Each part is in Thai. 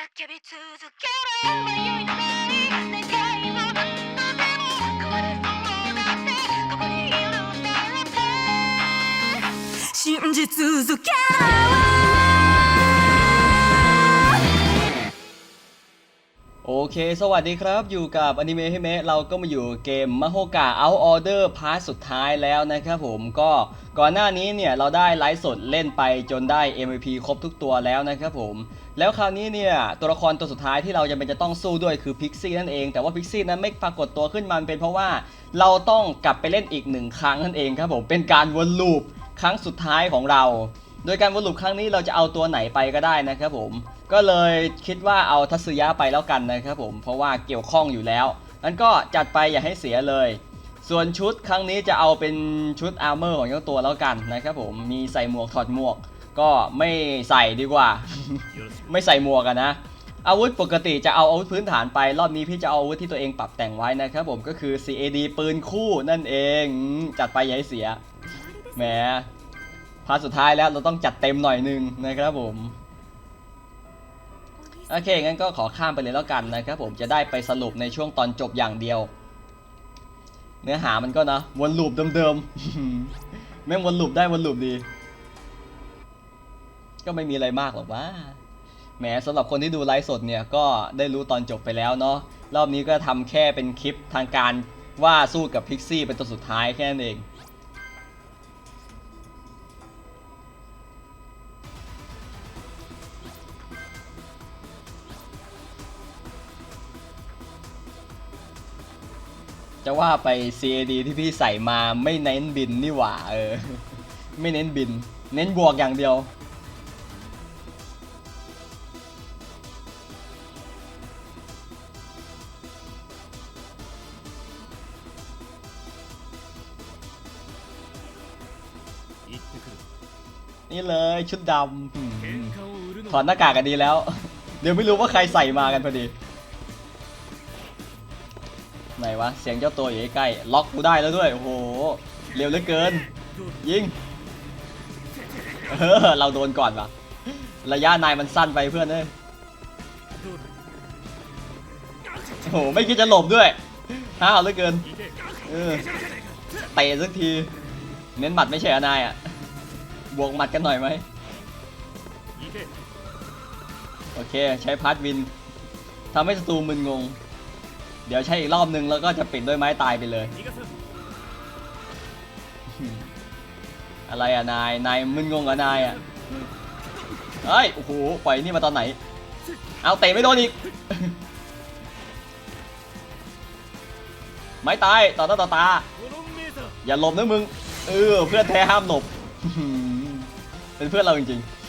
叫び続ける迷いのない願いは何でも壊れそうだってここにいるんだって信じ続けろ。 โอเค สวัสดีครับ อยู่กับอนิเมะให้เมะเราก็มาอยู่เกมม h โฮกา Out Order พาร์ทสุดท้ายแล้วนะครับผมก็ก่อนหน้านี้เนี่ยเราได้ไลฟ์สดเล่นไปจนได้ MVP ครบทุกตัวแล้วนะครับผม แล้วคราวนี้เนี่ยตัวละครตัวสุดท้ายที่เราจะเป็นจะต้องสู้ด้วยคือพิกซี่นั่นเอง แต่ว่าพิกซี่นั้นไม่ปรากฏตัวขึ้นมาเป็นเพราะว่าเราต้องกลับไปเล่นอีกหนึ่งครั้งนั่นเองครับผมเป็นการวนลูปครั้งสุดท้ายของเรา โดยการวนลูปครั้งนี้เราจะเอาตัวไหนไปก็ได้นะครับผม ก็เลยคิดว่าเอาทัศยะไปแล้วกันนะครับผม เพราะว่าเกี่ยวข้องอยู่แล้วนั้นก็จัดไปอย่าให้เสียเลย ส่วนชุดครั้งนี้จะเอาเป็นชุดอาร์เมอร์ของเจ้าตัวแล้วกันนะครับผม มีใส่หมวกถอดหมวก ก็ไม่ใส่ดีกว่า ไม่ใส่หมวกกันนะ อาวุธปกติจะเอาอาวุธพื้นฐานไป รอบนี้พี่จะเอาอาวุธที่ตัวเองปรับแต่งไว้นะครับผม ก็คือ CAD ปืนคู่นั่นเอง จัดไปอย่าให้เสีย แหมพาร์ทสุดท้ายแล้วเราต้องจัดเต็มหน่อยหนึงนะครับผม โอเค งั้นก็ขอข้ามไปเลยแล้วกันนะครับผมจะได้ไปสรุปในช่วงตอนจบอย่างเดียว เนื้อหามันก็นะวนลูปเดิมๆ แม่งวนลูปได้วนลูปดี ก็ไม่มีอะไรมากหรอกว่าแหมสำหรับคนที่ดูไลฟ์สดเนี่ยก็ได้รู้ตอนจบไปแล้วเนาะรอบนี้ก็ทำแค่เป็นคลิปทางการว่าสู้กับพิกซี่เป็นตัวสุดท้ายแค่นั้นเอง จะว่าไป CAD ที่พี่ใส่มาไม่เน้นบินนี่หว่าเออ ไม่เน้นบิน เน้นบวกอย่างเดียว นี่เลยชุดดำอืมถอดหน้ากากกันดีแล้ว เดี๋ยวไม่รู้ว่าใครใส่มากันพอดี ไหนวะ เสียงเจ้าตัวอยู่ใกล้ล็อกกูได้แล้วด้วย โอ้โห เร็วเหลือเกิน ยิง เออ เราโดนก่อนปะระยะนายมันสั้นไปเพื่อนเอ้ยโอ้โห ไม่คิดจะหลบด้วยห้าวเหลือเกิน เออเตะสักที เน้นหมัดไม่ใช่เหรอนายอะ บวกหมัดกันหน่อยไหมโอเค ใช้พาร์ทวินทำให้ศัตรูมึนงง เดี๋ยวใช้อีกรอบนึงแล้วก็จะปิดด้วยไม้ตายไปเลย อะไรอะนาย นายมึนงงกับนายอะเฮ้ย โอ้โห ปล่อยนี่มาตอนไหน เอาเตะไม่โดนอีก ไม้ตายต่อหน้าต่อตา อย่าหลบนะมึง เออ เพื่อนแท้ห้ามหลบ เป็นเพื่อนเราจริงๆ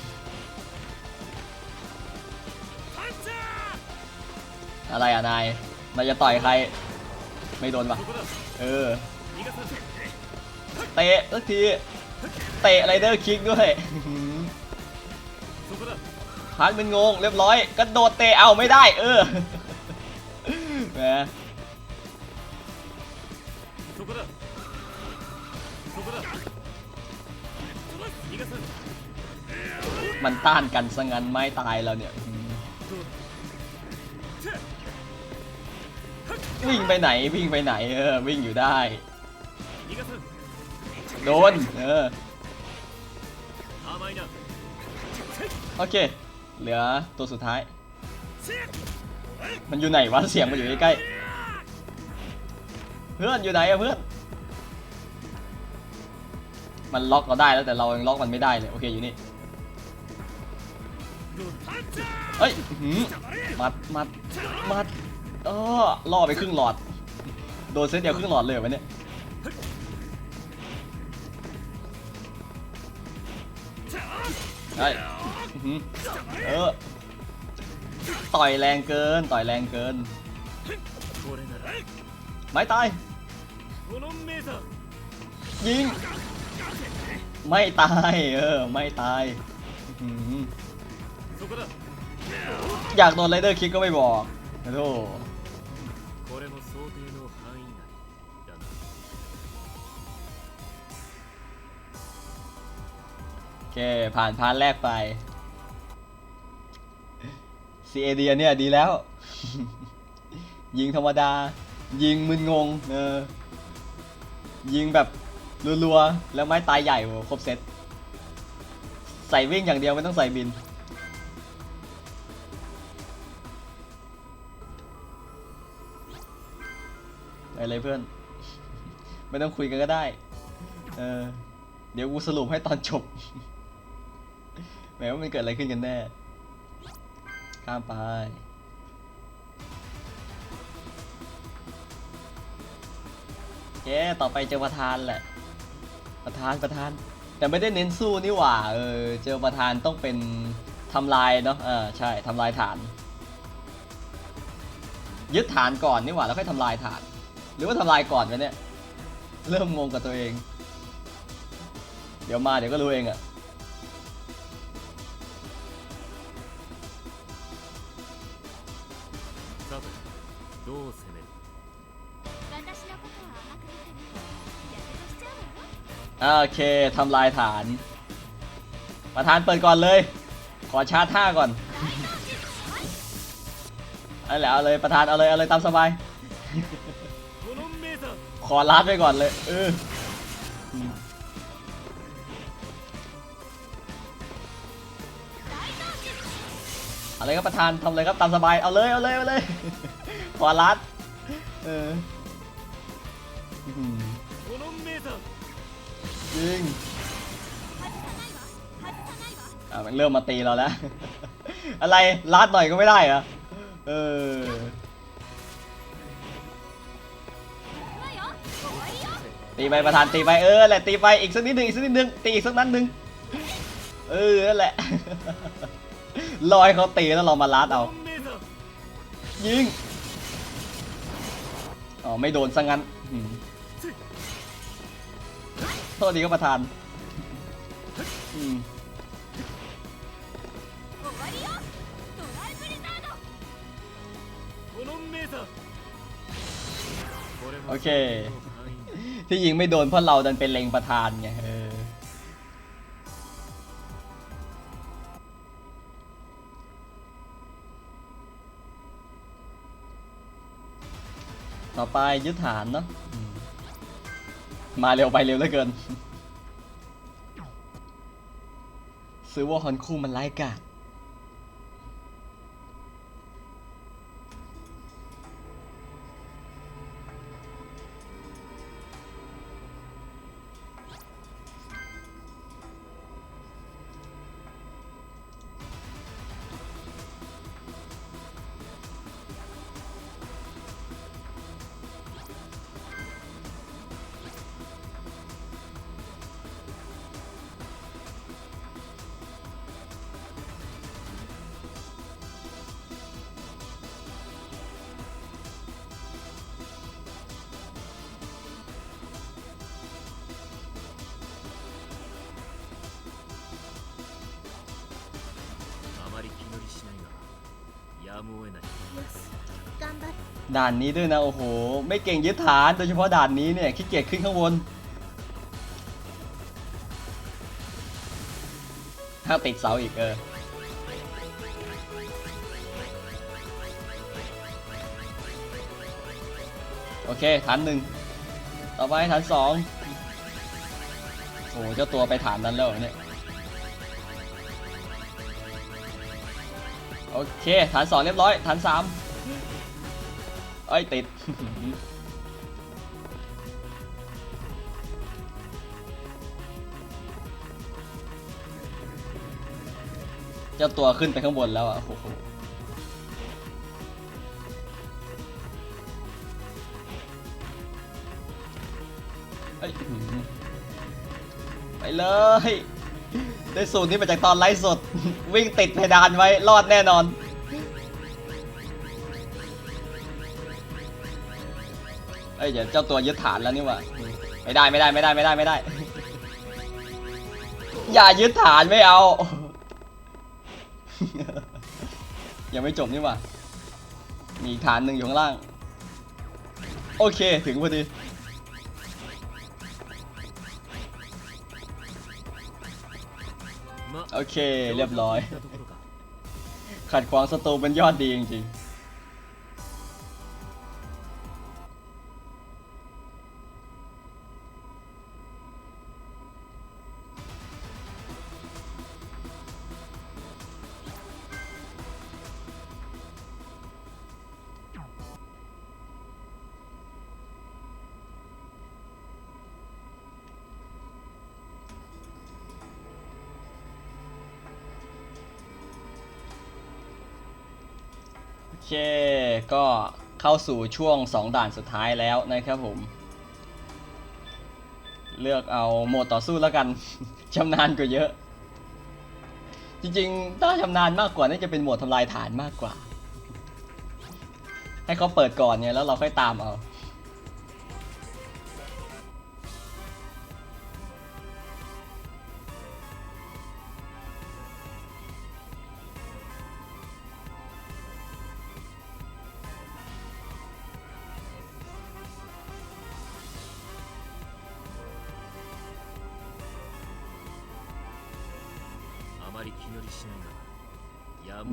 อะไรอะ นาย นาจะต่อยใคร ไม่โดนปะเออ เตะสักที เตะไรเดอร์คิกด้วยพันเป็นงง เรียบร้อยกระโดดเตะเอาไม่ได้ เออแหมมันต้านกันซะงั้นไม่ตายแล้วเนี่ย วิ่งไปไหนวิ่งไปไหนเออวิ่งอยู่ได้ โดนเออโอเค เหลือตัวสุดท้าย มันอยู่ไหนวะเสียงมันอยู่ใกล้ๆเพื่อนอยู่ไหนอะเพื่อน มันล็อกเราได้แล้วแต่เรายังล็อกมันไม่ได้เลยโอเคอยู่นี่เฮ้ยอื้อหือมัดมัดมัด เออล่อไปครึ่งหลอด โดนเซตเดียวครึ่งหลอดเลยวะเนี่ยเฮ้ยอื้อหือเออ ต่อยแรงเกิน ต่อยแรงเกิน ไม่ตาย ยิง ไม่ตาย เออ ไม่ตายอื้อหืออยากโดนไรเดอร์คิกก็ไม่บอก โธ่โอเค ผ่านพาร์ทแรกไป CAD อันเนี่ยดีแล้ว ยิงธรรมดา ยิงมึนงงเออยิงแบบรัวๆ แล้วไม้ตายใหญ่โหครบเซตใส่วิ่งอย่างเดียวไม่ต้องใส่บิน ไปเลยเพื่อน ไม่ต้องคุยกันก็ได้ เออ เดี๋ยวกูสรุปให้ตอนจบแหมว่ามันเกิดอะไรขึ้นกันแน่ ข้ามไปโอเคต่อไปเจอประธานแหละ ประธานประธาน แต่ไม่ได้เน้นสู้นี่หว่า เออ เจอประธานต้องเป็นทำลายเนาะเออใช่ทำลายฐาน ยึดฐานก่อนนี่หว่าแล้วค่อยทำลายฐาน รือว่าทำลายก่อนวะเนี่ย เริ่มงงกับตัวเอง เดี๋ยวมาเดี๋ยวก็รู้เองอะโอเคทำลายฐาน ประธานเปิดก่อนเลย ขอชาร์จท่าก่อนเอาแล้วเอาเลยประธานเอาเลยเอาเลยตามสบาย ขอลาไปก่อนเลย เอออะไรก็ประทานทำอะไรครับตามสบาย เอาเลย เอาเลย เอาเลย ขอลัดเออจริงอ่ามันเริ่มมาตีเราแล้ว อะไรลัดหน่อยก็ไม่ได้อะเออ ตีไปประธานตีไปเออแหละตีไปอีกสักนิดหนึ่งอีกสักนิดหนึ่งตีอีกสักนั้นหนึ่งเออแหละลอยเขาตีแล้วเรามาลัดเอายิงอ๋อไม่โดนซะงั้นโทษดีก็ประธานโอเค ที่ยิงไม่โดนเพราะเราดันเป็นเล็งประธานไงเออต่อไปยึดฐานเนาะอืมมาเร็วไปเร็วเหลือเกิน ซื้อว่าฮอนคู่มันไร้ายกาด やむを得ないよし頑張って ด่านนี้ด้วยนะ โอ้โห ไม่เก่งยึดฐาน โดยเฉพาะด่านนี้เนี่ยขี้เกียจขึ้นข้างบน ถ้าติดเสาอีกเออ โอเค ฐานหนึ่ง ต่อไปฐานสอง โอ้โหเจ้าตัวไปฐานนั้นแล้วเหรอเนี่ย โอเค ฐานสองเรียบร้อย ฐานสามเอ้ย ติด เจ้าตัวขึ้นไปข้างบนแล้วอะโอ้โหไปเลย ได้สูตรนี้มาจากตอนไลฟ์สด วิ่งติดเพดานไว้รอดแน่นอน เอ้ยเดี๋ยวเจ้าตัวยึดฐานแล้วนี่ว่าไม่ได้ไม่ได้ไม่ได้ไม่ได้ไม่ได้ อย่ายึดฐานไม่เอา ยังไม่จบนี่ว่ามีฐานหนึ่งอยู่ข้างล่าง โอเคถึงพอดี โอเค เรียบร้อย ขัดขวางสตูเป็นยอดดีจริง เคก็เข้าสู่ช่วง 2 ด่านสุดท้ายแล้วนะครับผม เลือกเอาโหมดต่อสู้แล้วกัน ชำนาญกว่าเยอะ จริงๆ ถ้าชำนาญมากกว่าน่าจะเป็นโหมดทำลายฐานมากกว่า ให้เขาเปิดก่อนเนี่ยแล้วเราค่อยตามเอา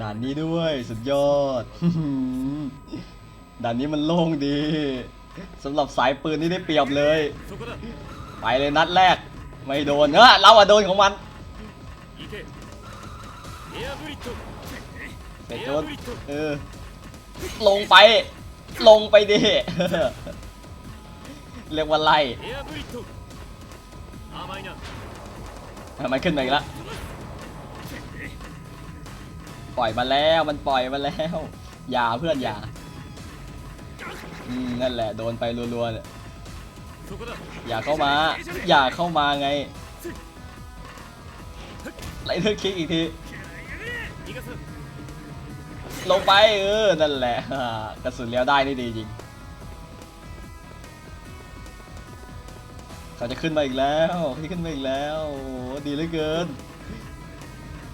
ด่านนี้ด้วยสุดยอด ด่านนี้มันโล่งดีสำหรับสายปืนนี่ได้เปรียบเลย ไปเลยนัดแรก ไม่โดนเนอะเราอะโดนของมันไปโดนเออลงไป ลงไปดิเรียกว่าไล่ทำไมขึ้นมาอีกแล้ว ปล่อยมาแล้วมันปล่อยมาแล้ว อย่าเพื่อนอย่าอืมนั่นแหละโดนไปรัวๆเนี่ยอย่าเข้ามา อย่าเข้ามาไงไล่เธอคิกอีกทีลงไปเออนั่นแหละกระสุนเลี้ยวได้นี่ดีจริงเขาจะขึ้นมาอีกแล้วเขาจะขึ้นมาอีกแล้ว ดีเหลือเกิน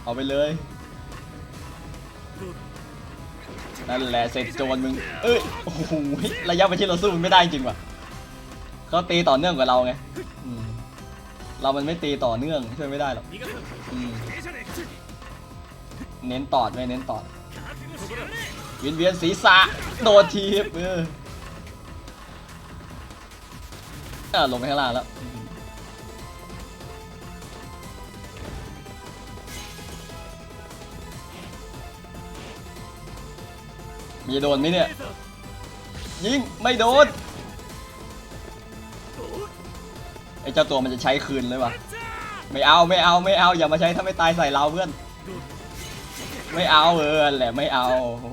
เอาไปเลย นั่นแหละเสร็จโจรมึง เอ้ย โอ้โห ระยะประชิดเราสู้มันไม่ได้จริงว่ะเขาตีต่อเนื่องกว่าเราไงเรามันไม่ตีต่อเนื่องช่วยไม่ได้หรอกเน้นตอดไม่เน้นตอดวินเวียนศีรษะโดนทีบเออลงไปข้างล่างแล้ว มีโดนไหมเนี่ย ยิง ไม่โดน ไอ้เจ้าตัวมันจะใช้คืนเลยวะไม่เอาไม่เอาไม่เอาอย่ามาใช้ถ้าไม่ตายใส่เราเพื่อน ไม่เอาเออแหละไม่เอาโอ้โห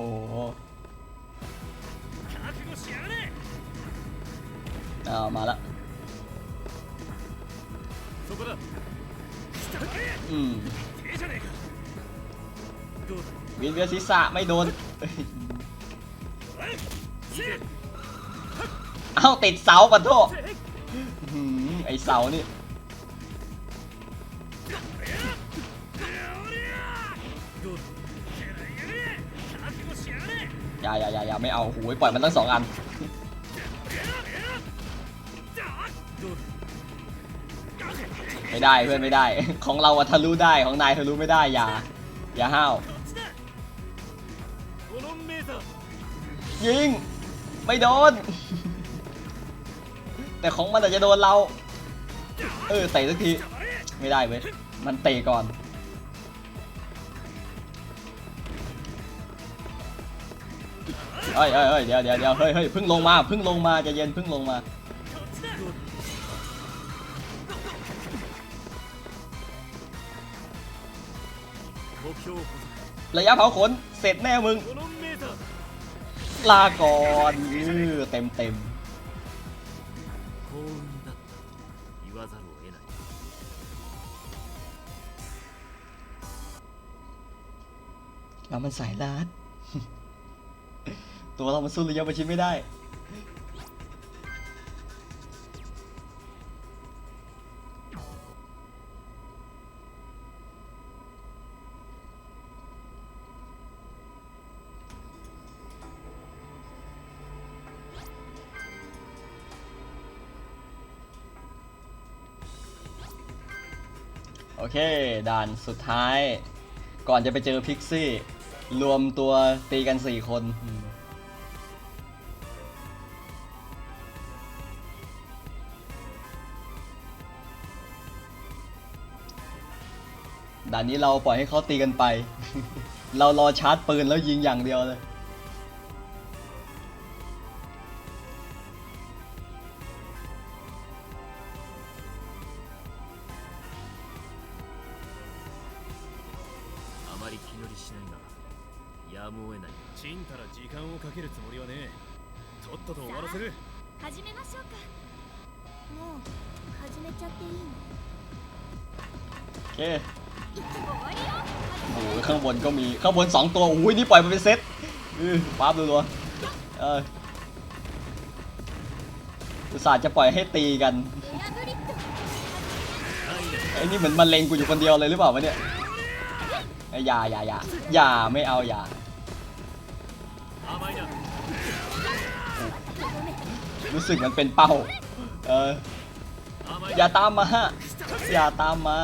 เอามาละอืมวินเวียศีรษะไม่โดน เอ้าติดเสาปะโทษไอเสานี่อย่าอย่าอย่าอย่าไม่เอาโอ้ยปล่อยมันตั้งสองอันไม่ได้เพื่อนไม่ได้ ของเราทะลุได้ของนายทะลุไม่ได้อย่าอย่าห้าวยิง ไม่โดน แต่ของมันอาจจะโดนเรา เออใส่สักที ไม่ได้เว้ย มันเตะก่อน เฮ้ยเฮ้ยเดี๋ยวเดี๋ยวเดี๋ยวเฮ้ยเฮ้ยพึ่งลงมาพึ่งลงมาจะเย็นพึ่งลงมา ระยะเผาขน เสร็จแน่มึง ลาก่อนอื้อเต็มเต็มเรามันสายลาด ตัวเรามันสู้ระยะประชิดไม่ได้ เค ด่านสุดท้าย ก่อนจะไปเจอพิกซี่ รวมตัวตีกันสี่คนอืมด่านนี้เราปล่อยให้เขาตีกันไป เรารอชาร์จปืนแล้วยิงอย่างเดียวเลย ข้าบนสองตัวอุ้ยนี่ปล่อยมาเป็นเซตปั๊บดูตัวเอออุตส่าห์จะปล่อยให้ตีกันไอ้นี่เหมือนมันเลงกูอยู่คนเดียวเลยหรือเปล่าวะเนี่ยอย่าอย่าอย่าอย่าไม่เอาอย่ารู้สึกมันเป็นเป้า เออ อย่าตามมา อย่าตามมา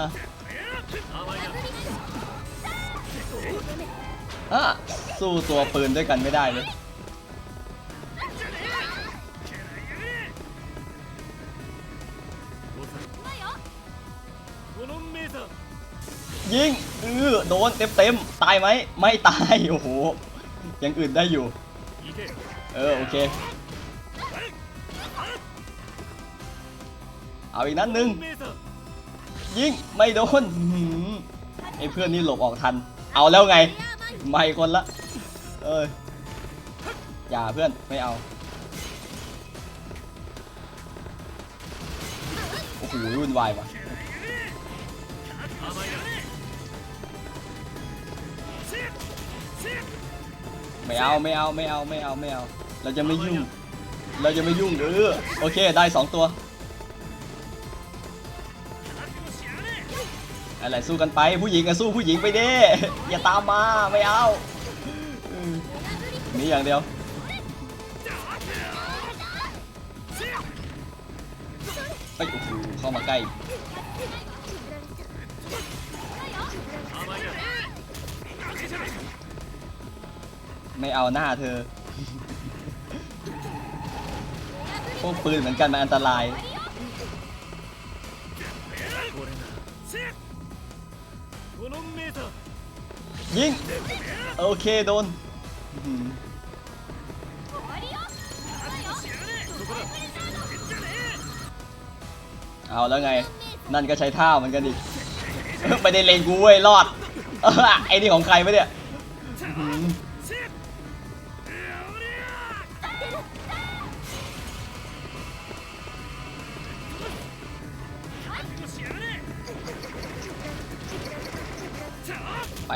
สู้ตัวปืนด้วยกันไม่ได้เลย ยิงเออโดนเต็มเต็มตายไหม ไม่ตาย โอ้โห ยังอื่นได้อยู่ เออ โอเค เอาอีกนัดหนึ่งยิง ไม่โดนไอ้เพื่อนนี่หลบออกทัน เอาแล้วไง ไม่คนละ เอ้ย อย่าเพื่อนไม่เอา โอ้โหวุ่นวายว่ะไม่เอาไม่เอาไม่เอาไม่เอาไม่เอา เราจะไม่ยุ่ง เราจะไม่ยุ่งเออโอเคได้สองตัว อะไรสู้กันไปผู้หญิงก็สู้ผู้หญิงไปดิอย่าตามมาไม่เอาหนีอย่างเดียวไปโอ้เข้ามาใกล้ไม่เอาหน้าเธอพวกปืนเหมือนกันมันอันตราย ยิง โอเคโดนเอาแล้วไง นั่นก็ใช้ท่าเหมือนกันดิไม่ได้เลนกูเว้ยรอดไอ้นี่ของใครไม่เนี่ย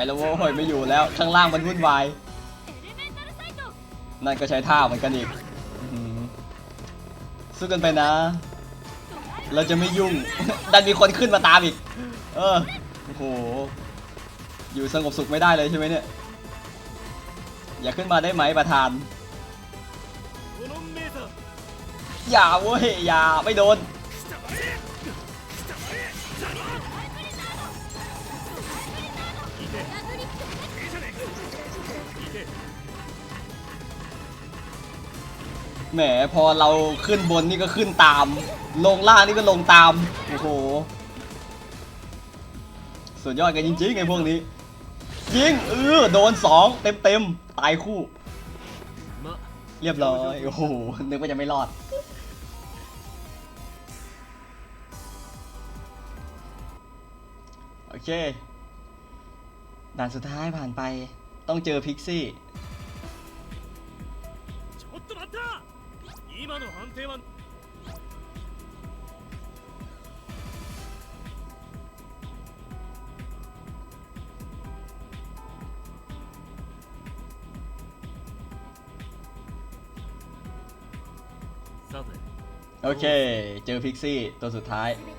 แล้วโว้ยไม่อยู่แล้วข้างล่างมันวุ่นวายนั่นก็ใช้ท่าเหมือนกันอีกสู้กันไปนะ เราจะไม่ยุ่ง ดันมีคนขึ้นมาตามอีก เออโอ้โห อยู่สงบสุขไม่ได้เลยใช่ไหมเนี่ย อย่าขึ้นมาได้ไหมประธาน อย่าเว้ย อย่าไม่โดน แหมพอเราขึ้นบนนี่ก็ขึ้นตาม ลงล่างนี่ก็ลงตาม โอ้โห สุดยอดกันจริงๆไอ้พวกนี้ ยิงเออโดนสองเต็มๆ ตายคู่ เรียบร้อย โอ้โห นึกว่าจะไม่รอด โอเค ด่านสุดท้ายผ่านไปต้องเจอพิกซี่ の判定はさて โอเค เจอพิกซี่ตัวสุดท้าย 全ては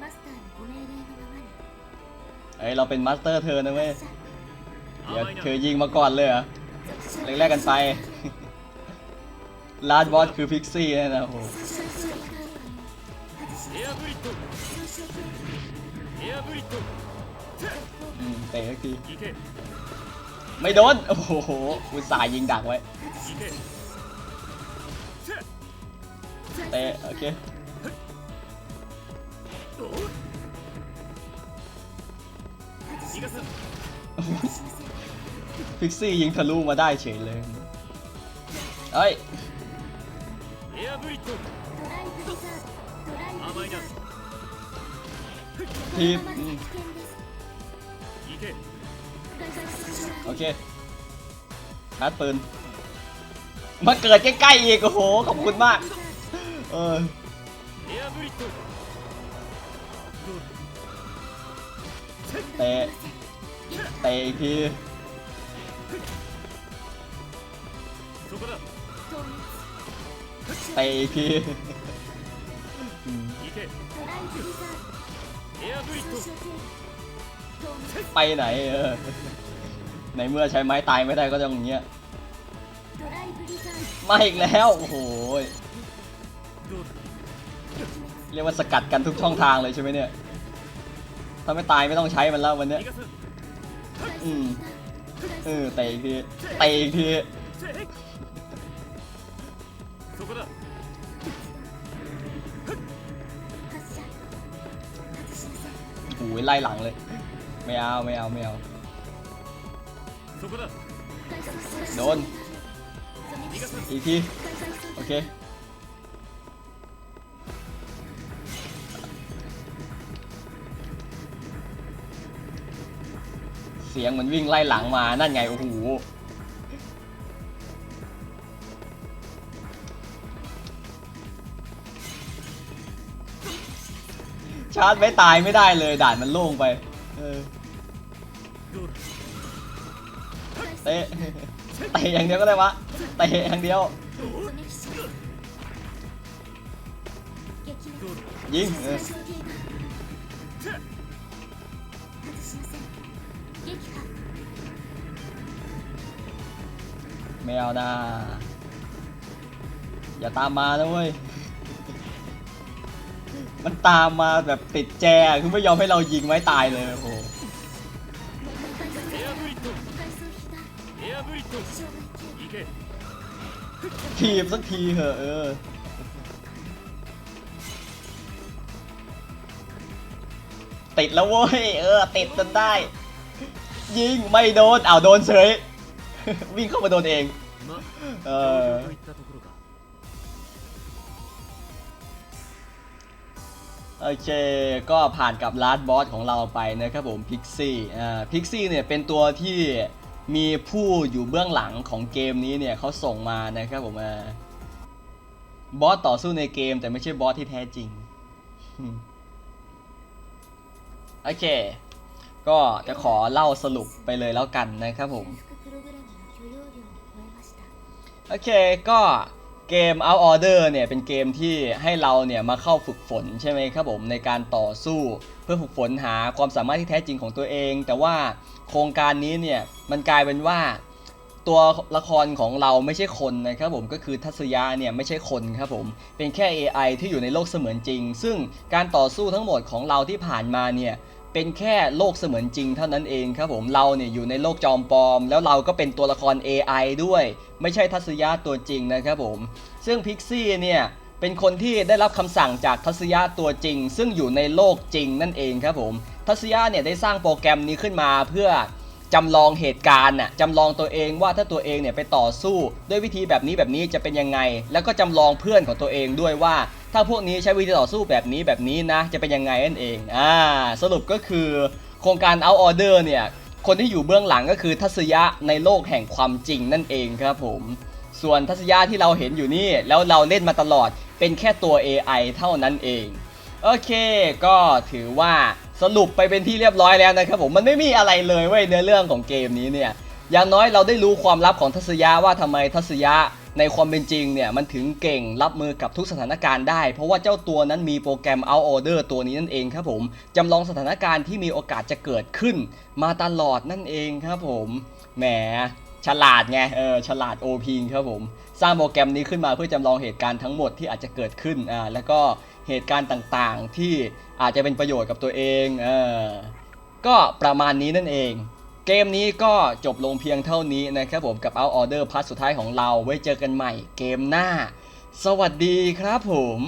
マスターのご命令のままに เอ้ย เราเป็นมาสเตอร์เธอนะเว้ย さ เดี๋ยว 甘いな เธอยิงมาก่อนเลยเหรอ あ แรกๆกันไป ลาดบอสคือพิกซี่นะโหเตะทีไม่โดน โอ้โหอุตส่าห์ยิงดักไว้ เตะโอเคฟิกซี่ยิงทะลุมาได้เฉยเลย เอ้ย エアブリッド甘いな ทีบอืม 行け โอเคชาร์จปืน มาเกิดใกล้ๆอีก โอ้โห ขอบคุณมาก เออ エアブリッドどう เตะ เตะอีกที ไปพี่ไปไหนเออในเมื่อใช้ไม้ตายไม่ได้ก็จะอย่างเงี้ยมาอีกแล้วโอ้โหเรียกว่าสกัดกันทุกช่องทางเลยใช่ไหมเนี่ยถ้าไม่ตายไม่ต้องใช้มันแล้ววันนี้อืมเออเตะพี่เตะพี่ โอ้ยไล่หลังเลย ไม่เอาไม่เอาไม่เอาโดนอีกทีโอเคเสียงเหมือนวิ่งไล่หลังมา นั่นไง โอ้โห ชาร์จไม่ตายไม่ได้เลยด่านมันโล่งไปเตะเตะอย่างเดียวก็ได้วะเตะอย่างเดียว ยิงไม่เอานะอย่าตามมานะเว้ย มันตามมาแบบติดแจคือไม่ยอมให้เรายิงไม้ตายเลยโอ้โหทีบสักทีเหอะเออติดแล้วเว้ยเออติดจนได้ ยิงไม่โดนอ้าวโดนเฉยวิ่งเข้ามาโดนเองเออ โอเค ก็ผ่านกับลาสบอสของเราไปนะครับผมพิกซี่อ่าพิกซี่เนี่ยเป็นตัวที่มีผู้อยู่เบื้องหลังของเกมนี้เนี่ยเขาส่งมานะครับผมอ่าบอสต่อสู้ในเกมแต่ไม่ใช่บอสที่แท้จริง โอเค ก็จะขอเล่าสรุปไปเลยแล้วกันนะครับผม โอเคก็ เกม Out Order เนี่ยเป็นเกมที่ให้เราเนี่ยมาเข้าฝึกฝนใช่ไหมครับผมในการต่อสู้เพื่อฝึกฝนหาความสามารถที่แท้จริงของตัวเอง แต่ว่าโครงการนี้เนี่ยมันกลายเป็นว่าตัวละครของเราไม่ใช่คนนะครับผมก็คือทัศยะเนี่ยไม่ใช่คนครับผมเป็นแค่ AI ที่อยู่ในโลกเสมือนจริง ซึ่งการต่อสู้ทั้งหมดของเราที่ผ่านมาเนี่ย เป็นแค่โลกเสมือนจริงเท่านั้นเองครับผมเราเนี่ยอยู่ในโลกจอมปลอม แล้วเราก็เป็นตัวละคร AI ด้วย ไม่ใช่ทัศยะตัวจริงนะครับผม ซึ่งพิกซี่เนี่ยเป็นคนที่ได้รับคำสั่งจากทัศยะตัวจริง ซึ่งอยู่ในโลกจริงนั่นเองครับผม ทัศยะเนี่ยได้สร้างโปรแกรมนี้ขึ้นมาเพื่อจำลองเหตุการณ์น่ะจำลองตัวเองว่าถ้าตัวเองเนี่ยไปต่อสู้ ด้วยวิธีแบบนี้แบบนี้จะเป็นยังไง แล้วก็จำลองเพื่อนของตัวเองด้วยว่า ถ้าพวกนี้ใช้วิธีต่อสู้แบบนี้แบบนี้นะ จะเป็นยังไงนั่นเองอ่าสรุปก็คือโครงการ Out Order เนี่ย คนที่อยู่เบื้องหลังก็คือทัศยะในโลกแห่งความจริงนั่นเองครับผม ส่วนทัศยะที่เราเห็นอยู่นี่ แล้วเราเล่นมาตลอดเป็นแค่ตัว AI เท่านั้นเอง โอเค ก็ถือว่าสรุปไปเป็นที่เรียบร้อยแล้วนะครับผมมันไม่มีอะไรเลยเว้ยเนื้อเรื่องของเกมนี้เนี่ยอย่างน้อยเราได้รู้ความลับของทัศยะว่าทำไมทัศยะ ในความเป็นจริงเนี่ยมันถึงเก่งรับมือกับทุกสถานการณ์ได้ เพราะว่าเจ้าตัวนั้นมีโปรแกรม Out Order ตัวนี้นั่นเองครับผมจำลองสถานการณ์ที่มีโอกาสจะเกิดขึ้น มาตลอดนั่นเองครับผมแหมฉลาดไงเออฉลาด OP ครับผม สร้างโปรแกรมนี้ขึ้นมาเพื่อจำลองเหตุการณ์ทั้งหมดที่อาจจะเกิดขึ้นอ่าแล้วก็เหตุการณ์ต่างๆ ที่อาจจะเป็นประโยชน์กับตัวเองเออก็ประมาณนี้นั่นเอง เกมนี้ก็จบลงเพียงเท่านี้นะครับผมกับ Out Order พาร์ทสุดท้ายของเราไว้เจอกันใหม่เกมหน้า สวัสดีครับผม